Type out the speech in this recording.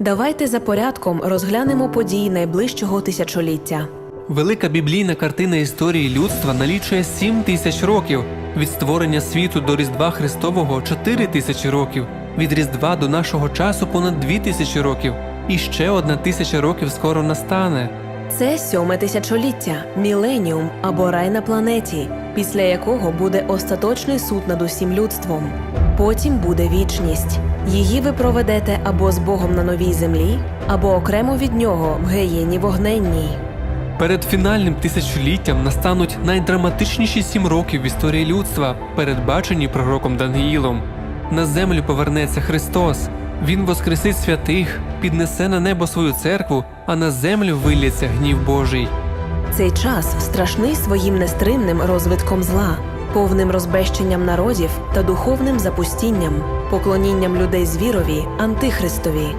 Давайте за порядком розглянемо події найближчого тисячоліття. Велика біблійна картина історії людства налічує 7 тисяч років. Від створення світу до Різдва Христового 4 тисячі років, від Різдва до нашого часу понад 2 тисячі років. І ще одна тисяча років скоро настане. Це сьоме тисячоліття, міленіум або рай на планеті, після якого буде остаточний суд над усім людством. Потім буде вічність. Її ви проведете або з Богом на новій землі, або окремо від нього в геєні вогненній. Перед фінальним тисячоліттям настануть найдраматичніші сім років в історії людства, передбачені пророком Даниїлом. На землю повернеться Христос. Він воскресить святих, піднесе на небо свою церкву, а на землю вилється гнів Божий. Цей час страшний своїм нестримним розвитком зла, повним розбещенням народів та духовним запустінням, поклонінням людей звірові, антихристові.